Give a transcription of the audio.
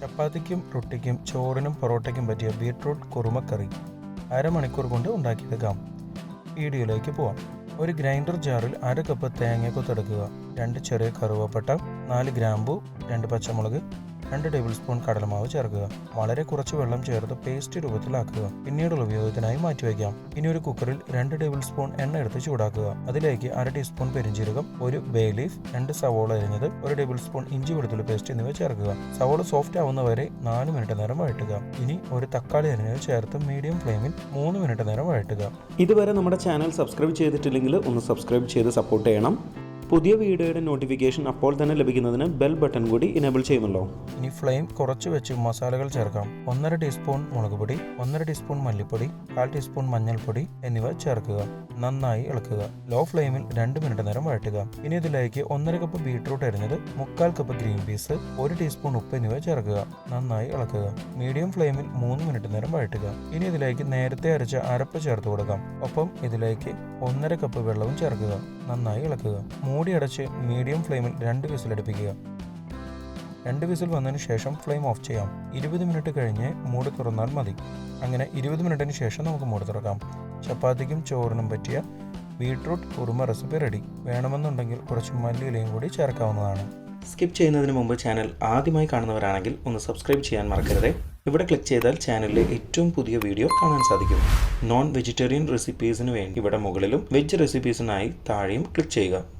ചപ്പാത്തിക്കും റൊട്ടിക്കും ചോറിനും പൊറോട്ടയ്ക്കും പറ്റിയ ബീട്രൂട്ട് കുറുമക്കറി അരമണിക്കൂർ കൊണ്ട് ഉണ്ടാക്കിയെടുക്കാം വീഡിയോയിലേക്ക് പോവാം. ഒരു ഗ്രൈൻഡർ ജാറിൽ അര കപ്പ് തേങ്ങ കൊത്തെടുക്കുക. രണ്ട് ചെറിയ കറുവപ്പട്ട നാല് ഗ്രാമ്പു രണ്ട് പച്ചമുളക് രണ്ട് ടേബിൾ സ്പൂൺ കടലമാവ് ചേർക്കുക. വളരെ കുറച്ച് വെള്ളം ചേർത്ത് പേസ്റ്റ് രൂപത്തിലാക്കുക. പിന്നീടുള്ള ഉപയോഗത്തിനായി മാറ്റിവെക്കാം. ഇനി ഒരു കുക്കറിൽ രണ്ട് ടേബിൾ സ്പൂൺ എണ്ണ എടുത്ത് ചൂടാക്കുക. അതിലേക്ക് അര ടീസ്പൂൺ പെരിഞ്ചീരകം ഒരു ബേ ലീഫ് രണ്ട് സവോള അരിഞ്ഞത് ഒരു ടേബിൾ സ്പൂൺ ഇഞ്ചി വെളുത്തുള്ളി പേസ്റ്റ് എന്നിവ ചേർക്കുക. സവോള സോഫ്റ്റ് ആവുന്നവരെ നാല് മിനിറ്റ് നേരം വഴറ്റുക. ഇനി ഒരു തക്കാളി അരിഞ്ഞത് ചേർത്ത് മീഡിയം ഫ്ലെയിമിൽ മൂന്ന് മിനിറ്റ് നേരം വഴറ്റുക. ഇതുവരെ നമ്മുടെ ചാനൽ സബ്സ്ക്രൈബ് ചെയ്തിട്ടില്ലെങ്കിൽ ഒന്ന് സബ്സ്ക്രൈബ് ചെയ്ത് സപ്പോർട്ട് ചെയ്യണം. പുതിയ വീഡിയോയുടെ നോട്ടിഫിക്കേഷൻ അപ്പോൾ തന്നെ ലഭിക്കുന്നതിന് ബെൽ ബട്ടൺ കൂടി ഇനേബിൾ ചെയ്യുമല്ലോ. ഇനി ഫ്ലെയിം കുറച്ച് വെച്ച് മസാലകൾ ചേർക്കാം. ഒന്നര ടീസ്പൂൺ മുളക് പൊടി ഒന്നര ടീസ്പൂൺ മല്ലിപ്പൊടി കാൽ ടീസ്പൂൺ മഞ്ഞൾപ്പൊടി എന്നിവ ചേർക്കുക. നന്നായി ഇളക്കുക. ലോ ഫ്ലെയിമിൽ രണ്ട് മിനിറ്റ് നേരം വഴറ്റുക. ഇനി ഇതിലേക്ക് ഒന്നര കപ്പ് ബീട്രൂട്ട് അരിഞ്ഞത് മുക്കാൽ കപ്പ് ഗ്രീൻ പീസ് ഒരു ടീസ്പൂൺ ഉപ്പ് എന്നിവ ചേർക്കുക. നന്നായി ഇളക്കുക. മീഡിയം ഫ്ലെയിമിൽ മൂന്ന് മിനിറ്റ് നേരം വഴറ്റുക. ഇനി ഇതിലേക്ക് നേരത്തെ അരച്ച അരപ്പ് ചേർത്ത് കൊടുക്കാം. ഒപ്പം ഇതിലേക്ക് ഒന്നര കപ്പ് വെള്ളവും ചേർക്കുക. നന്നായി ഇളക്കുക. മൂടി അടച്ച് മീഡിയം ഫ്ലെയിമിൽ രണ്ട് വിസിൽ അടുപ്പിക്കുക. രണ്ട് വിസിൽ വന്നതിന് ശേഷം ഫ്ലെയിം ഓഫ് ചെയ്യാം. ഇരുപത് മിനിറ്റ് കഴിഞ്ഞ് മൂടി തുറന്നാൽ മതി. അങ്ങനെ ഇരുപത് മിനിറ്റിന് ശേഷം നമുക്ക് മൂടി തുറക്കാം. ചപ്പാത്തിക്കും ചോറിനും പറ്റിയ ബീട്രൂട്ട് കുറുമ റെസിപ്പി റെഡി വേണമെന്നുണ്ടെങ്കിൽ കുറച്ച് മല്ലിയിലയും കൂടി ചേർക്കാവുന്നതാണ്. സ്കിപ്പ് ചെയ്യുന്നതിന് മുമ്പ് ചാനൽ ആദ്യമായി കാണുന്നവരാണെങ്കിൽ ഒന്ന് സബ്സ്ക്രൈബ് ചെയ്യാൻ മറക്കരുത്. ഇവിടെ ക്ലിക്ക് ചെയ്താൽ ചാനലിലെ ഏറ്റവും പുതിയ വീഡിയോ കാണാൻ സാധിക്കും. നോൺ വെജിറ്റേറിയൻ റെസിപ്പീസിന് വേണ്ടി ഇവിടെ മുകളിലും വെജ് റെസിപ്പീസിനായി താഴെയും ക്ലിക്ക് ചെയ്യുക.